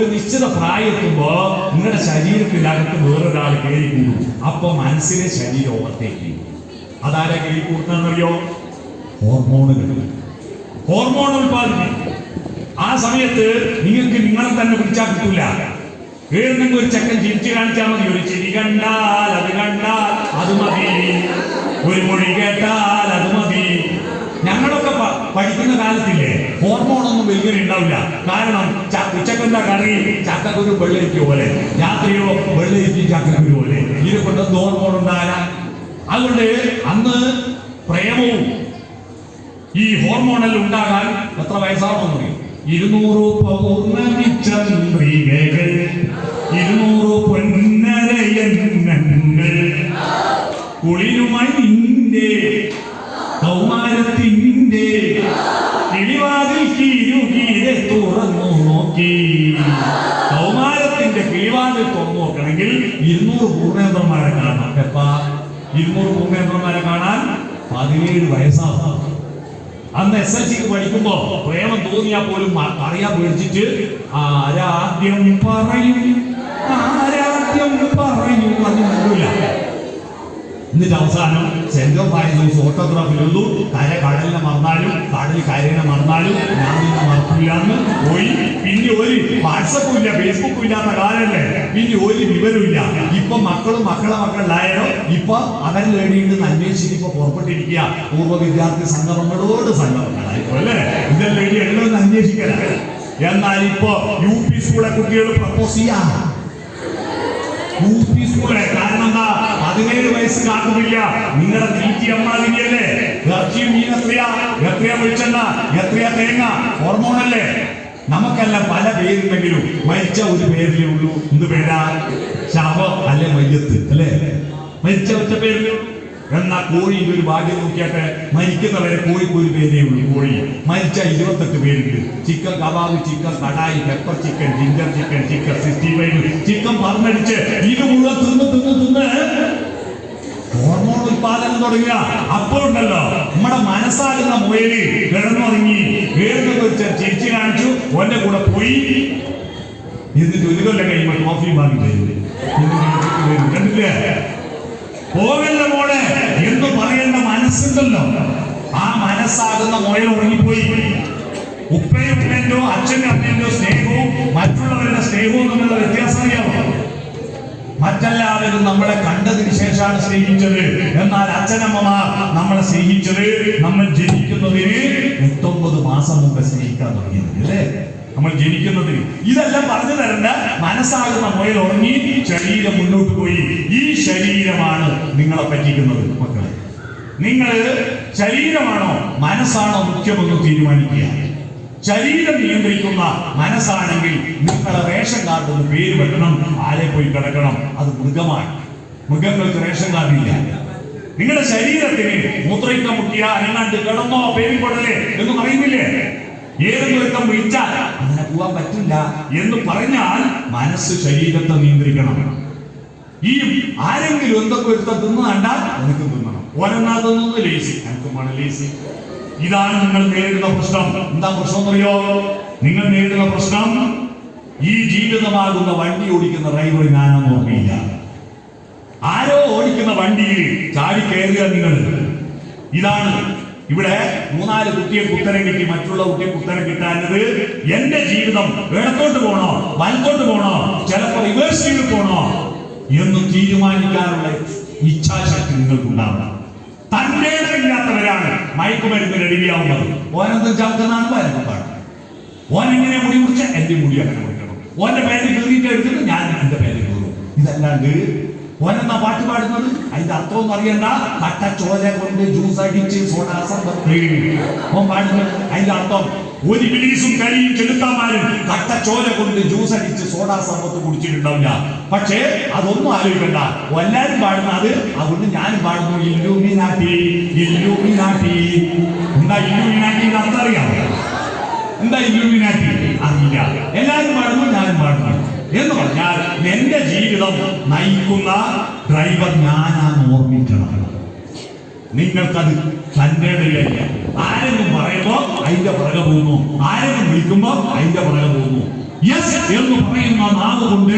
ഒരു നിശ്ചിത പ്രായത്തുമ്പോ നിങ്ങളുടെ ശരീരത്തിനകത്ത് വേറൊരാൾ കയറി കൂടും അപ്പൊ മനസ്സിലെ ശരീരം ഓവർടേക്ക് ചെയ്യും. അതാരാ കയറി കൂടുന്നറിയോ ഹോർമോണുകൾ. ഹോർമോൺ ഉൽപാദിപ്പിക്കും ആ സമയത്ത് നിങ്ങൾക്ക് നിങ്ങളെ തന്നെ പിടിച്ചാൽ കിട്ടൂല. ഏതെങ്കിലും ഒരു ചക്കൻ ചിരിച്ചു കാണിച്ചാൽ മതി. ഒരു ചിരി കണ്ടാൽ അത് കണ്ടാൽ അത് മതി. ഒരു മൊഴി കേട്ടാൽ അത് മതി. ഞങ്ങളൊക്കെ പഠിക്കുന്ന കാലത്തില്ലേ ഹോർമോണൊന്നും വലിയ ഉണ്ടാവില്ല. കാരണം ഉച്ചക്കെന്താ കറി? ചക്കക്കുരു വെള്ളരിക്ക പോലെ. രാത്രിയോ വെള്ളരിക്കും ചക്കക്കുരു പോലെ. ഇത് കൊണ്ട് ഹോർമോൺ ഉണ്ടാകാൻ. അതുകൊണ്ട് അന്ന് പ്രേമവും ഈ ഹോർമോണൽ ഉണ്ടാകാൻ എത്ര വയസ്സാണെന്ന് പറയും ഇരുന്നൂറ് പൗർണമി ഇരുന്നൂറ് പൊന്നരയന്നങ്ങൾ കുളിരുമായി കൗമാരത്തിന്റെ കിളിവാതിൽ കീരുകീരെ തുറന്നു നോക്കി. കൗമാരത്തിന്റെ കിളിവാതിൽ തുറന്നു നോക്കണമെങ്കിൽ ഇരുന്നൂറ് പൂർണേന്ദ്രന്മാരെ കാണാം എപ്പാ? ഇരുന്നൂറ് പൂർണേന്ദ്രന്മാരെ കാണാൻ പതിനേഴ് വയസ്സാണ് അന്ന് എസ് എൽ സിക്ക് പഠിക്കുമ്പോ പ്രേമം തോന്നിയാൽ പോലും അറിയാൻ പേടിച്ചിട്ട് ആരാദ്യം പറയും ആരാദ്യം പറയും അത് മുറില്ല എന്നിട്ട് അവസാനം. സെന്റ് ഓഫ് ആയിരുന്നു ഫോട്ടോഗ്രാഫിലുള്ളൂ കര കടലിനെ മറന്നാലും കടൽ കരയിനെ മറന്നാലും ഞാൻ നിന്നെ മറക്കില്ലാന്ന് പോയി. പിന്നെ ഒരു വാട്സപ്പും ഇല്ല ഫേസ്ബുക്കും ഇല്ലാത്ത കാലല്ലേ? പിന്നെ ഒരു വിവരമില്ല ഇപ്പൊ മക്കളും മക്കളെ മക്കളിലായാലോ ഇപ്പൊ അവരിൽ വേണ്ടിയിട്ട് അന്വേഷിച്ച് ഇപ്പൊ പുറപ്പെട്ടിരിക്കുക. പൂർവ വിദ്യാർത്ഥി സംഗമങ്ങളോട് സംഗമങ്ങളായിപ്പോലേ അല്ലേ? ഇതെല്ലാം വേണ്ടി എല്ലാം അന്വേഷിക്കല. എന്നാൽ ഇപ്പോ യു പി സ്കൂളെ കുട്ടികൾ പ്രപ്പോസ് ചെയ്യാം. യു പി സ്കൂളെ പതിനേഴ് വയസ്സ് കാണുന്നില്ല നിങ്ങളുടെ തീറ്റി അമ്മാതിരിയല്ലേ ഇറച്ചിയും മീൻ എത്രയാ? എത്രയാ വെളിച്ചെണ്ണ? എത്രയാ തേങ്ങ? ഹോർമോണല്ലേ നമുക്കല്ല പല പേരുണ്ടെങ്കിലും മരിച്ച ഒരു പേരിലേ ഉള്ളൂ. എന്ത് പേരാ? ശവം അല്ലെ മയ്യത്ത് അല്ലേ? മരിച്ച ഒറ്റ പേരിലേ എന്നാ കോഴിയിൽ ഒരു ഭാഗ്യം നോക്കിയാട്ടെ. മരിക്കുന്നവരെ കോഴിക്ക് ഒരു പേരേ ഉള്ളൂ കോഴി. മരിച്ച ഇരുപത്തെട്ട് പേരുണ്ട്. Chicken kebab chicken kadai pepper chicken ginger chicken chicken sixty five chicken പറഞ്ഞടിച്ച് ഇത് മുഴുവൻ തിന്ന് തിന്ന് തിന്ന് ഹോർമോൺ ഉത്പാദനം തുടങ്ങിയ അപ്പോഴുണ്ടല്ലോ. നമ്മുടെ മനസ്സാകുന്ന മുയൽ കിടന്നുറങ്ങി വേറെ വെച്ച് ചിരിച്ചു കാണിച്ചു. ഓന്റെ കൂടെ പോയി. എന്നിട്ട് ഒരു കൊല്ലം കഴിയുമ്പോൾ കോഫി വാങ്ങി. കണ്ടില്ലേ? പോകല്ല മോളെ? എന്ന് പറയേണ്ട മനസ്സുണ്ടല്ലോ. ആ മനസ്സാകുന്ന മുയൽ ഉറങ്ങിപ്പോയി. ഉപ്പയും ഉപ്പേന്റോ അച്ഛനും അമ്മേന്റോ സ്നേഹവും മറ്റുള്ളവരുടെ സ്നേഹവും മറ്റെല്ലാവരും നമ്മളെ കണ്ടതിന് ശേഷമാണ് സ്നേഹിച്ചത്. എന്നാൽ അച്ഛനമ്മമാർ നമ്മളെ സ്നേഹിച്ചത് നമ്മൾ ജനിക്കുന്നതിന് എട്ടൊമ്പത് മാസം മുമ്പ് സ്നേഹിക്കാൻ തുടങ്ങിയത് അല്ലേ? നമ്മൾ ജനിക്കുന്നതിന് ഇതെല്ലാം പറഞ്ഞു തരേണ്ട. മനസ്സാകുന്ന മുയൽ ഉറങ്ങി ശരീരം മുന്നോട്ട് പോയി. ഈ ശരീരമാണ് നിങ്ങളെ പറ്റിക്കുന്നത് മക്കളെ. നിങ്ങൾ ശരീരമാണോ മനസ്സാണോ മുഖ്യമെന്ന് തീരുമാനിക്കുക. ശരീരം നിയന്ത്രിക്കുന്ന മനസ്സാണെങ്കിൽ നിങ്ങളെ റേഷൻ കാർഡ് ഒന്ന് പേര് വെക്കണം. ആരെ പോയി കിടക്കണം? അത് മൃഗമാണ്. മൃഗങ്ങൾക്ക് റേഷൻ കാർഡില്ല നിങ്ങളുടെ ശരീരത്തിന് മൂത്രയ്ക്ക മുട്ടിയ അനങ്ങാണ്ട് കിടന്നോ പേരിപ്പെടലേ എന്ന് പറയുന്നില്ലേ ഏതെങ്കിലും വിളിച്ചാൽ അങ്ങനെ പോവാൻ പറ്റില്ല എന്ന് പറഞ്ഞാൽ മനസ്സ് ശരീരത്തെ നിയന്ത്രിക്കണം. ഈ ആരെങ്കിലും എന്തൊക്കെ ഒരുത്തം തിന്നു കണ്ടാൽ എനിക്ക് തിന്നണം ഓനെന്നാ തിന്നുന്നു ലേസി എനിക്ക് ലേസി ഇതാണ് നിങ്ങൾ നേരിടുന്ന പ്രശ്നം. എന്താ പ്രശ്നം അറിയോ നിങ്ങൾ നേരിടുന്ന പ്രശ്നം ഈ ജീവിതമാകുന്ന വണ്ടി ഓടിക്കുന്ന ഡ്രൈവർ ഞാനൊന്നും ഓർമ്മയില്ല. ആരോ ഓടിക്കുന്ന വണ്ടിയിൽ ചാടി കയറുക നിങ്ങൾ. ഇതാണ് ഇവിടെ മൂന്നാൽ കുട്ടിയെ കുത്തരം കിട്ടി മറ്റുള്ള കുട്ടിയെ കുത്തരം കിട്ടാനത് എന്റെ ജീവിതം ഇടത്തോട്ട് പോണോ? വലത്തോട്ട് പോണോ? ചിലപ്പോ റിവേഴ്സ് ചെയ്ത് പോണോ? എന്ന് തീരുമാനിക്കാനുള്ള ഇച്ഛാശക്തി നിങ്ങൾക്കുണ്ടാവണം. തന്റെ മയക്കുമരുന്നിന് അടിമയാവുന്നത് ഓനെന്തും ചാക്കുന്നതാണ് വരണം പാടും. ഓൻ എങ്ങനെ മുടി മുറിച്ച എന്റെ മുടി അങ്ങനെ മുറിക്കണം. ഓന്റെ പേര് കീറിയിട്ട് എടുത്തിട്ട് ഞാൻ എന്റെ പേര് കീറും ഇതല്ലാണ്ട് ഓനെന്നാ പാട്ട് പാടുന്നത്? അതിന്റെ അർത്ഥം ഒന്നും അറിയണ്ട. കട്ട ചോര കൊണ്ട് ജ്യൂസ് അടിച്ച് സോഡാസം ഓൻ പാടുന്നത്? അതിന്റെ അർത്ഥം. ഒരു ബിലീസും കരിയും ചെലുത്താമാരും കട്ട ചോര കൊണ്ട് ജ്യൂസ് അടിച്ച് സോഡാ സമ്പത്ത് കുടിച്ചിട്ടുണ്ടാവില്ല. പക്ഷേ അതൊന്നും ആലോചിക്കണ്ട. എല്ലാരും പാടുന്ന അത് അതുകൊണ്ട് ഞാനും പാടുന്നു. ഇല്ലൂമിനാട്ടി ഇല്ലൂമിനാട്ടി എന്താ ഇല്ലൂമിനാട്ടി എന്ന് അർത്ഥം അറിയാമോ എന്താ ഇല്ലുമിനാറ്റി അറിയില്ല. എല്ലാരും പാടുന്നു ഞാനും പാടുന്നു. എന്ന് പറഞ്ഞാൽ എന്റെ ജീവിതം നയിക്കുന്ന ഡ്രൈവർ ഞാനാണ് ഓർമ്മിക്കണം. നിങ്ങൾക്കത് തന്റെ ആരെങ്കിലും പറയുമ്പോ അതിന്റെ പുറകെ പോകുന്നു. ആരെങ്കിലും വിളിക്കുമ്പോ അതിന്റെ പുറകെ പോകുന്നു. യെസ് എന്ന് പറയുന്ന നാവ് കൊണ്ട്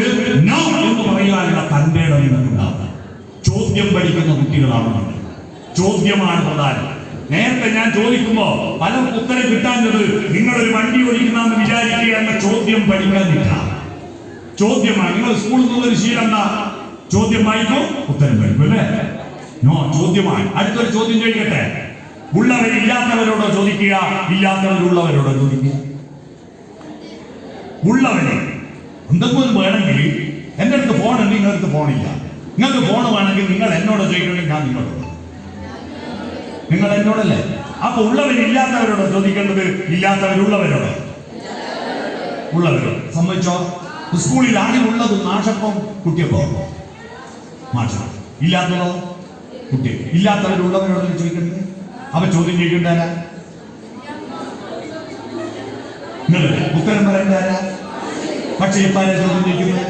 നോ എന്ന് പറയാനുള്ള തന്റെ ഇടം ചോദ്യം പഠിക്കുന്ന കുട്ടികളാണ് ചോദ്യമാണ് പ്രധാനം. നേരത്തെ ഞാൻ ചോദിക്കുമ്പോ പല ഉത്തരം കിട്ടാഞ്ഞത് നിങ്ങളൊരു വണ്ടി ഓടിക്കുന്നെന്ന് വിചാരിക്കുക ചോദ്യം പഠിക്കാൻ നിൽക്കാം. ചോദ്യമാണ്. നിങ്ങൾ സ്കൂളിൽ നിന്നൊരു ശീലം ചോദ്യം വായിക്കും ഉത്തരം പഠിക്കും അല്ലേ? നോ ചോദ്യമാണ്. അടുത്തൊരു ചോദ്യം ചോദിക്കട്ടെ? ഉള്ളവരില്ലാത്തവരോടോ ചോദിക്കുക ഇല്ലാത്തവരുള്ളവരോടോ ചോദിക്കുക. ഉള്ളവരെ എന്തെങ്കിലും വേണമെങ്കിൽ എന്റെ അടുത്ത് ഫോൺ ഉണ്ട് നിങ്ങളുടെ അടുത്ത് ഫോണില്ല നിങ്ങൾക്ക് ഫോൺ വേണമെങ്കിൽ നിങ്ങൾ എന്നോട് ചോദിക്കണമെങ്കിൽ ഞാൻ നിങ്ങളോട് നിങ്ങൾ എന്നോടല്ലേ? അപ്പൊ ഉള്ളവരില്ലാത്തവരോടോ ചോദിക്കേണ്ടത് ഇല്ലാത്തവരുള്ളവരോടോ. ഉള്ളവരോ സമ്മതിച്ചോ? സ്കൂളിൽ ആദ്യം ഉള്ളത് നാശപ്പം കുട്ടിയപ്പോ? മാഷ. ഇല്ലാത്തതോ? കുട്ടി ഇല്ലാത്തവരുള്ളവരോട് ചോദിക്കേണ്ടത്? അപ്പൊ ചോദ്യം നിങ്ങൾ ഉത്തരം പറയണ്ടാരാ പക്ഷെ എപ്പാരെ ആരാ ചോദ്യം ചോദിക്കുന്നത്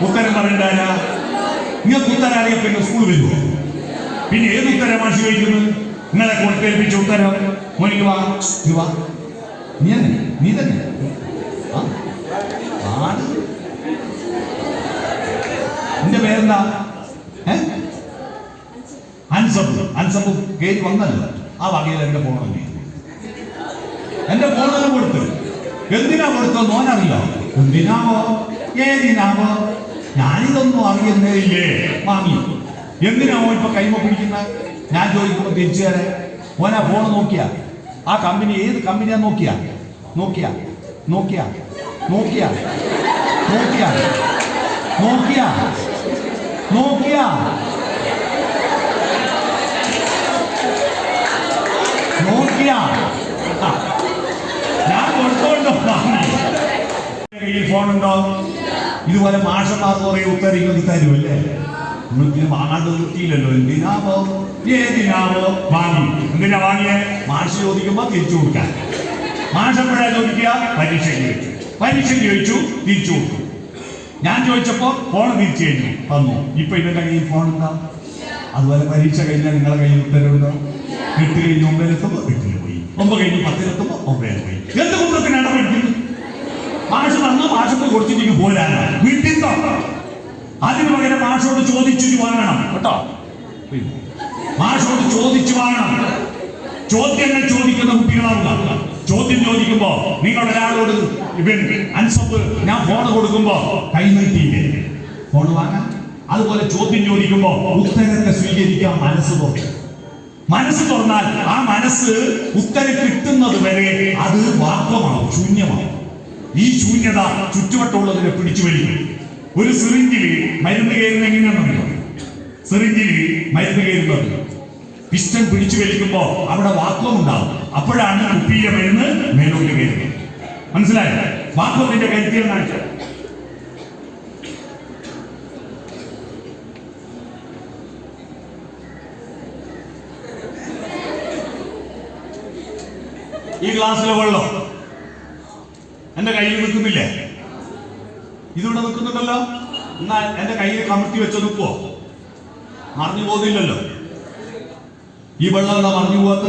ഉത്തരം പറയണ്ടാരാ നിങ്ങൾക്ക് ഉത്തരം അറിയാൻ പിന്നെ സ്കൂൾ വരുമോ പിന്നെ ഏത് ഉത്തരമാണ് ചോദിക്കുന്നത്? നിങ്ങളെ കൊടുത്തേൽപ്പിച്ച ഉത്തരം മോനിക്ക് വാ നീ വാ. നീ തന്നെ നീ തന്നെ? ആണ് പേരെന്താ? ഏ? അൻസബ് അൻസബ് കേറ്റ് വന്നല്ലോ. ആ വകയിൽ എന്റെ ഫോൺ എന്റെ ഫോണിൽ കൊടുത്ത്. എന്തിനാ കൊടുത്തത് മോനറിയോ? എന്തിനാവോ? ഏതിനാവോ? ഞാനിതൊന്നും അറിയുന്നേ ഇല്ലേ മാമി എന്തിനാവോ ഇപ്പൊ കൈമ പിടിക്കുന്ന? ഞാൻ ചോദിക്കുമ്പോ തിരിച്ചു തരാൻ മോനാ ഫോൺ നോക്കിയ. ആ കമ്പനി ഏത് കമ്പനിയാ നോക്കിയ? നോക്കിയ. നോക്കിയ. നോക്കിയ. നോക്കിയ. നോക്കിയ. നോക്കിയ. ഞാൻ ഇതുപോലെ മാഷന്മാർ കുറേ ഉത്തരം ഇങ്ങൾക്ക് തരുമല്ലേ നിങ്ങൾക്ക് വാങ്ങാണ്ട് നിർത്തിയില്ലല്ലോ. എന്തിനാവോ ഏതിനാവോ വാങ്ങി. എന്തിനാ വാങ്ങിയേ? മാഷ് ചോദിക്കുമ്പോ തിരിച്ചു കൊടുക്കാൻ. മാഷെപ്പോഴാ ചോദിക്കുക? പരീക്ഷ ചോദിച്ചു പരീക്ഷ ചോദിച്ചു തിരിച്ചു കൊടുത്തു. ഞാൻ ചോദിച്ചപ്പോ ഫോൺ തിരിച്ചു കഴിഞ്ഞു. തന്നു. ഇപ്പൊ ഇവന്റെ കയ്യിൽ ഫോൺ ഉണ്ടോ? അതുപോലെ പരീക്ഷ കഴിഞ്ഞാൽ നിങ്ങളെ കയ്യിൽ ഉത്തരവുണ്ടോ? എട്ട് കഴിഞ്ഞ് ഒമ്പതിലെത്തുമ്പോ വീട്ടിൽ പോയി. ഒമ്പത് കഴിഞ്ഞ് പത്തിലെത്തുമ്പോ ഒമ്പതിൽ പോയി. എന്ത് കുടുംബത്തിനാണ് പഠിക്കുന്നത് മാഷ് തന്നു മാഷത്ത് കൊടുത്തിട്ട് പോരാനാണ് വീട്ടിൽ അതിന് പകരം മാഷോട് ചോദിച്ചു വാങ്ങണം. കേട്ടോ? മാഷോട് ചോദിച്ചു വാങ്ങണം. ചോദ്യങ്ങൾ ചോദിക്കുന്ന കുട്ടികളാവുക ചോദ്യം ചോദിക്കുമ്പോ നിങ്ങൾ ഒരാളോട് അൻസപ്പ് ഞാൻ ഫോൺ കൊടുക്കുമ്പോ കൈ നീട്ടിയില്ലേ ഫോൺ വാങ്ങാൻ അതുപോലെ ചോദ്യം ചോദിക്കുമ്പോ ഉത്തരത്തെ സ്വീകരിക്കാൻ മനസ്സ് തുറക്കും മനസ്സ് തുറന്നാൽ ആ മനസ്സ് ഉത്തരം കിട്ടുന്നത് വരെ അത് വാക്വമാണ് ശൂന്യമാവും ഈ ശൂന്യത ചുറ്റുവട്ടമുള്ളതിനെ പിടിച്ചു വലിക്കും. ഒരു സിറിഞ്ചിൽ മരുന്ന് കയറുന്ന എങ്ങനെയാണെന്നറിയോ സിറിഞ്ചിൽ മരുന്ന് കയറുന്നത്. പിസ്റ്റൺ പിടിച്ചു വലിക്കുമ്പോ അവിടെ വാക്വം ഉണ്ടാവും. അപ്പോഴാണ് കുപ്പിയിലെ മരുന്ന് മേലോട്ട് കയറുന്നത്. മനസ്സിലായോ? വാക്വത്തിന്റെ കരുത്തിയെ കാണിച്ചു ഈ ഗ്ലാസ്സിലെ വെള്ളം എന്റെ കയ്യിൽ നിൽക്കുന്നില്ലേ? ഇതിവിടെ നിൽക്കുന്നുണ്ടല്ലോ. എന്നാ എന്റെ കയ്യിൽ കമിഴ്ത്തി വെച്ച നിൽക്കോ മറിഞ്ഞു പോകുന്നില്ലല്ലോ ഈ വെള്ളം എന്താ മറിഞ്ഞു പോകാത്ത?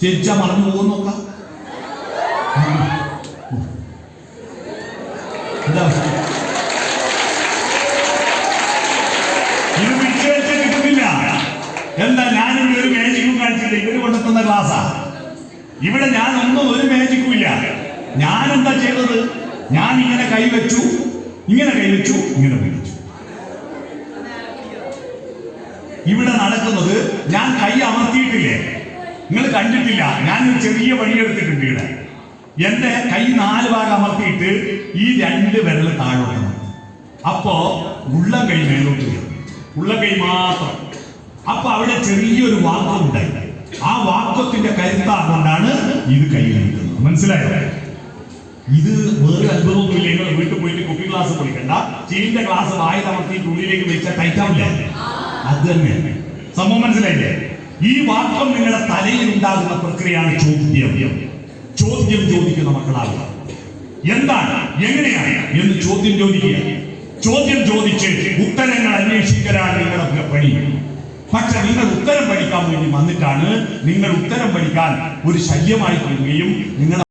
ചേച്ചാ മറിഞ്ഞു പോകും നോക്കാം എന്താ അവസ്ഥ? ഇത് പിടിച്ചു വെച്ച് കിട്ടുന്നില്ല എന്താ ഞാനിവിടെ ഒരു മാജിക്കും കാണിച്ചില്ല ഇവർ കൊണ്ടെത്തുന്ന ക്ലാസ്സാ ഇവിടെ ഞാൻ ഒന്നും ഒരു മാജിക്കും ഇല്ല ഞാൻ എന്താ ചെയ്തത്? ഞാൻ ഇങ്ങനെ കൈവച്ചു. ഇങ്ങനെ കൈവച്ചു ഇങ്ങനെ പിടിച്ചു. ഇവിടെ നടക്കുന്നത് ഞാൻ കൈ അമർത്തിയിട്ടില്ലേ? നിങ്ങൾ കണ്ടിട്ടില്ല. ഞാൻ ഒരു ചെറിയ വഴിയെടുത്തിട്ടുണ്ട് ഇവിടെ. എന്റെ കൈ നാല് ഭാഗം അമർത്തിയിട്ട് ഈ രണ്ട് വിരൽ താഴോട്ട് അപ്പോ ഉള്ള കൈ മേലോട്ട് ഉള്ള കൈ മാത്രം. അപ്പൊ അവിടെ ചെറിയൊരു വാക്വം ഉണ്ടായി. ആ വാക്വത്തിന്റെ കരുത്താ കൊണ്ടാണ് ഇത് കൈ നിൽക്കുന്നത് മനസ്സിലായോ? ഇത് വേറെ അത്ഭുതമൊന്നുമില്ല നിങ്ങൾ വീട്ടിൽ പോയിട്ട് കുപ്പി ക്ലാസ് പഠിക്കണ്ട ചീലിന്റെ ക്ലാസ് വായി തമർത്തിയിട്ട് ഉള്ളിലേക്ക് വെച്ചാൽ ടൈറ്റാവില്ലേ അത് തന്നെ. സംഭവം മനസ്സിലായില്ലേ? ഈ വാക്യം നിങ്ങളുടെ തലയിൽ ഉണ്ടാകുന്ന പ്രക്രിയയാണ് ചോദ്യം. ചോദ്യം ചോദിക്കുന്ന മക്കളാകുക. എന്താണ്? എങ്ങനെയാണ് എന്ന് ചോദ്യം ചോദിക്കുക. ചോദ്യം ചോദിച്ച് ഉത്തരങ്ങൾ അന്വേഷിക്കലാണ് നിങ്ങളുടെ പണി. പക്ഷെ നിങ്ങൾ ഉത്തരം പഠിക്കാൻ വേണ്ടി വന്നിട്ടാണ് നിങ്ങൾ ഉത്തരം പഠിക്കാൻ ഒരു ശല്യമായി തീരുകയും നിങ്ങളുടെ